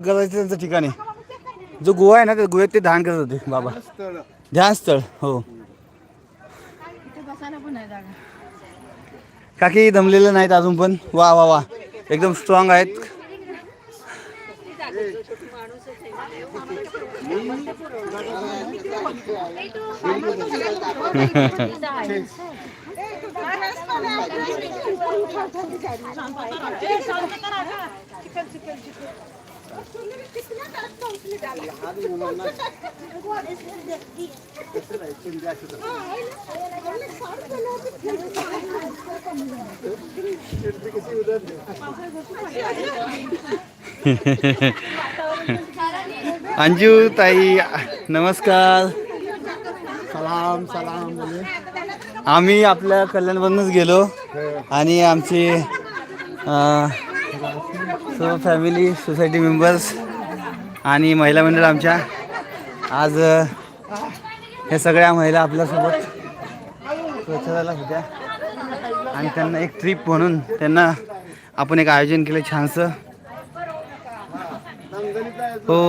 करायचं त्यांचं ठिकाण आहे. जो गुहा आहे ना त्या गोव्यात ते ध्यान करत होते बाबा. ध्यानस्थळ हो. काकी दमलेलं नाहीत अजून पण. वा वा वा. एकदम स्ट्रॉंग आहेत. अंजू ताई नमस्कार. सलाम सलाम आम्ही आपल्या कल्याणमधूनच गेलो आणि आमचे सर्व फॅमिली सोसायटी मेंबर्स आणि महिला मंडळ आमच्या आज ह्या हे सगळ्या महिला आपल्यासोबत स्वच्छताला होत्या. आणि त्यांना एक ट्रिप म्हणून त्यांना आपण एक आयोजन केलं छानसं. हो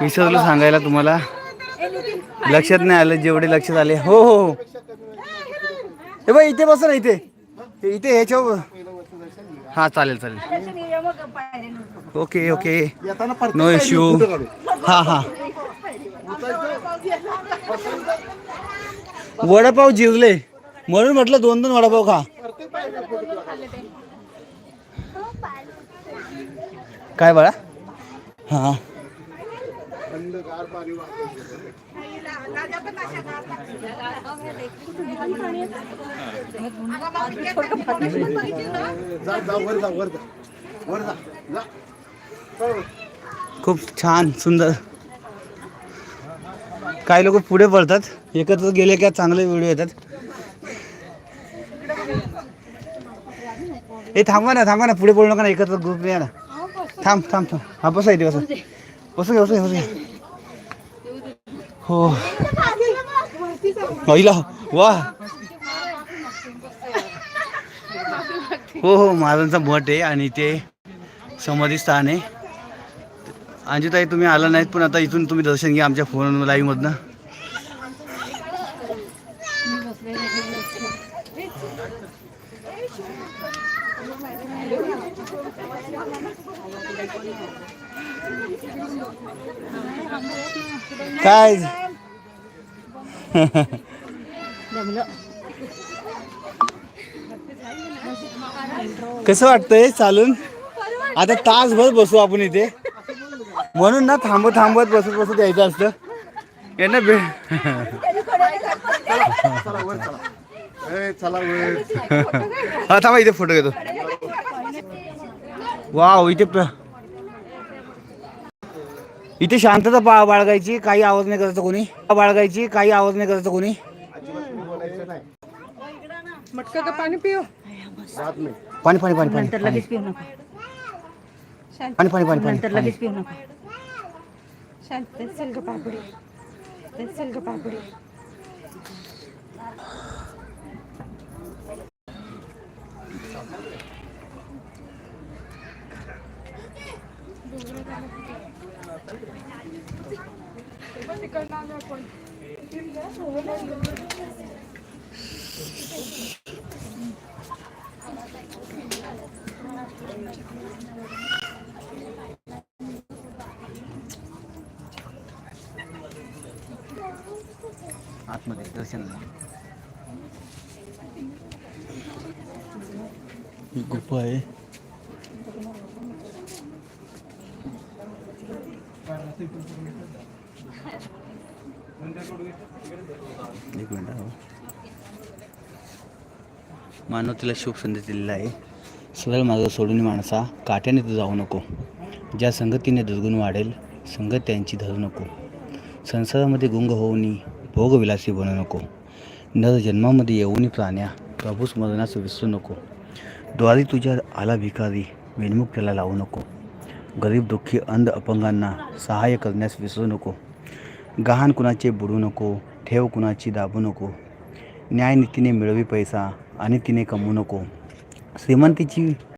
विसरलो सांगायला तुम्हाला. लक्षात नाही आलं जेवढे लक्षात आले. हो हो, हो. हे. बाई इथे बसा ना इथे. इथे ह्याच्यावर हा चालेल चालेल. Okay okay. नो इश्यू हा हा. वडापाव जिरले. म्हणून म्हटलं दोन दोन वडापाव खा. काय बाळा? हा. खूप छान सुंदर. काही लोक पुढे पडतात एकत्र गेले का चांगले व्हिडिओ येतात. ए थांबा ना थांबा ना. पुढे पडू नका ना. एकत्र ग्रुप या ना. थांब थांब थांब. हा बसा इथे बसा. बसू घ्या बसू घ्या बसू. घ्या हो. महिला वा. हो हो महाराजांचा मठ आहे आणि ते समाधी स्थान आहे. अंजुताई तुम्ही आला नाहीत पण आता इथून तुम्ही दर्शन घ्या आमच्या फोन लाईव्ह मधनं काय? कसं वाटतंय चालून? आता तासभर बसू आपण इथे. म्हणून ना थांबत थांबत बसत बसत यायचं असतं. ए चला वर हा थांबा इथे फोटो घेतो. वाव इथे इथे शांतता पा बाळगायची काही आवाज नाही करायचा कोणी. बाळगायची काही आवाज नाही करायचा कोणी. मटका का पाणी नाही पाणी पाणी पाणी पाणी नंतर लगेच पिऊ नका. पाणी पाणी पाणी पाणी नंतर लगेच पिऊ नका. शांत. पापडी. पापडी. आतमध्ये दर्शन ही गुफा आहे. एक हो. तिला मानवतेला शुभ दिलेला आहे. सरळ मार्ग सोडून माणसा काट्याने तर जाऊ नको. ज्या संगतीने दुर्गुण वाढेल संगत त्यांची धरू नको. संसारामध्ये गुंग होऊनी भोगविलासी बनू नको. नर जन्मामध्ये येऊनी प्राण्या प्रभूस मरणास विसरू नको. द्वारी तुझ्या आला भिकारी विनमुख त्याला लावू नको. गरीब दुःखी अंध अपंगांना सहाय्य करण्यास विसरू नको. गहाण कुणाचे बुडू नको ठेव कुणाची दाबू नको. न्यायनीतीने मिळवी पैसा आणि तिने कमवू नको. श्रीमंतीची